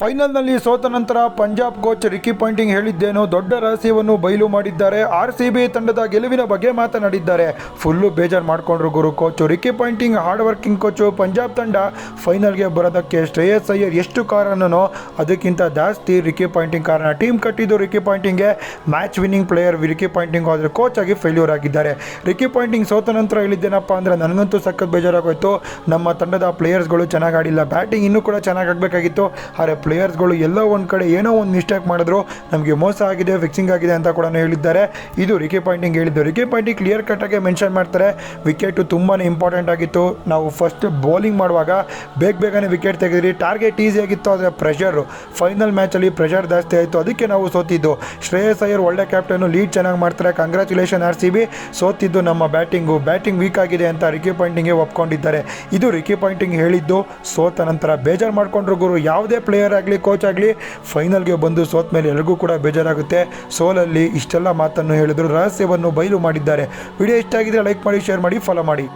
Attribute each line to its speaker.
Speaker 1: ಫೈನಲ್ನಲ್ಲಿ ಸೋತ ನಂತರ ಪಂಜಾಬ್ ಕೋಚ್ ರಿಕಿ ಪಾಯಿಂಟಿಂಗ್ ಹೇಳಿದ್ದೇನು ದೊಡ್ಡ ರಹಸ್ಯವನ್ನು ಬಯಲು ಮಾಡಿದ್ದಾರೆ. ಆರ್ ಸಿ ಬಿ ತಂಡದ ಗೆಲುವಿನ ಬಗ್ಗೆ ಮಾತನಾಡಿದ್ದಾರೆ. ಫುಲ್ಲು ಬೇಜಾರು ಮಾಡಿಕೊಂಡ್ರು ಗುರು coach. Ricky Ponting hard working coach Punjab ತಂಡ ಫೈನಲ್ಗೆ ಬರೋದಕ್ಕೆ ಶ್ರೇಯಸ್ ಅಯ್ಯರ್ ಎಷ್ಟು ಕಾರಣನೋ ಅದಕ್ಕಿಂತ ಜಾಸ್ತಿ ರಿಕಿ ಪಾಯಿಂಟಿಂಗ್ ಕಾರಣ. ಟೀಮ್ ಕಟ್ಟಿದ್ದು Ricky ಪಾಯಿಂಟಿಂಗ್ಗೆ match winning player Ricky Ponting ಆದರೆ ಕೋಚ್ ಆಗಿ ಫೇಲ್ಯೂರ್ ಆಗಿದ್ದಾರೆ. ರಿಕಿ ಪಾಯಿಂಟಿಂಗ್ ಸೋತ ನಂತರ ಹೇಳಿದ್ದೇನಪ್ಪ ಅಂದರೆ ನನಗಂತೂ ಸಖತ್ ಬೇಜಾರಾಗೋಯ್ತು. ನಮ್ಮ ತಂಡದ ಪ್ಲೇಯರ್ಸ್ಗಳು ಚೆನ್ನಾಗಿ ಆಡಿಲ್ಲ. ಬ್ಯಾಟಿಂಗ್ ಇನ್ನೂ ಕೂಡ ಚೆನ್ನಾಗಿ ಆಗಬೇಕಾಗಿತ್ತು. ಆದರೆ ಪ್ಲೇಯರ್ಸ್ಗಳು ಎಲ್ಲೋ ಒಂದು ಕಡೆ ಏನೋ ಒಂದು ಮಿಸ್ಟೇಕ್ ಮಾಡಿದ್ರು, ನಮಗೆ ಮೋಸ ಆಗಿದೆ ಫಿಕ್ಸಿಂಗ್ ಆಗಿದೆ ಅಂತ ಕೂಡ ಹೇಳಿದ್ದಾರೆ. ಇದು ರಿಕಿ ಪಾಯಿಂಟಿಂಗ್ ಹೇಳಿದ್ದು. ರಿಕೆ ಪಾಯಿಂಟಿಂಗ್ ಕ್ಲಿಯರ್ ಕಟ್ಟಾಗಿ ಮೆನ್ಷನ್ ಮಾಡ್ತಾರೆ. ವಿಕೆಟು ತುಂಬಾ ಇಂಪಾರ್ಟೆಂಟ್ ಆಗಿತ್ತು. ನಾವು ಫಸ್ಟ್ ಬೌಲಿಂಗ್ ಮಾಡುವಾಗ ಬೇಗ ಬೇಗನೆ ವಿಕೆಟ್ ತೆಗೆದ್ರಿ. ಟಾರ್ಗೆಟ್ ಈಸಿ ಆಗಿತ್ತು, ಆದರೆ ಪ್ರೆಷರು ಫೈನಲ್ ಮ್ಯಾಚಲ್ಲಿ ಪ್ರೆಷರ್ ಜಾಸ್ತಿ ಆಯಿತು. ಅದಕ್ಕೆ ನಾವು ಸೋತಿದ್ದು. ಶ್ರೇಯಸ್ ಅಯ್ಯರ್ ಒಳ್ಳೆ ಕ್ಯಾಪ್ಟನ್ನು ಲೀಡ್ ಚೆನ್ನಾಗಿ ಮಾಡ್ತಾರೆ. ಕಂಗ್ರ್ಯಾಚುಲೇಷನ್ ಆರ್ ಸಿ ಬಿ ಸೋತಿದ್ದು ನಮ್ಮ ಬ್ಯಾಟಿಂಗು ಬ್ಯಾಟಿಂಗ್ ವೀಕ್ ಆಗಿದೆ ಅಂತ ರಿಕಿ ಪಾಯಿಂಟಿಂಗ್ಗೆ ಒಪ್ಕೊಂಡಿದ್ದಾರೆ. ಇದು ರಿಕಿ ಪಾಯಿಂಟಿಂಗ್ ಹೇಳಿದ್ದು. ಸೋತ ನಂತರ ಬೇಜಾರು ಮಾಡ್ಕೊಂಡ್ರು ಗುರು. ಯಾವುದೇ ಪ್ಲೇಯರ್ ಆಗಲಿ ಕೋಚ್ ಆಗಲಿ ಫೈನಲ್ಗೆ ಬಂದು ಸೋತ ಮೇಲೆ ಎಲ್ರಿಗೂ ಕೂಡ ಬೇಜಾರಾಗುತ್ತೆ. ಸೋಲಲ್ಲಿ ಇಷ್ಟೆಲ್ಲ ಮಾತನ್ನು ಹೇಳಿದ್ರು, ರಹಸ್ಯವನ್ನು ಬಯಲು ಮಾಡಿದ್ದಾರೆ. ವಿಡಿಯೋ ಇಷ್ಟ ಆಗಿದ್ರೆ ಲೈಕ್ ಮಾಡಿ ಶೇರ್ ಮಾಡಿ ಫಾಲೋ ಮಾಡಿ.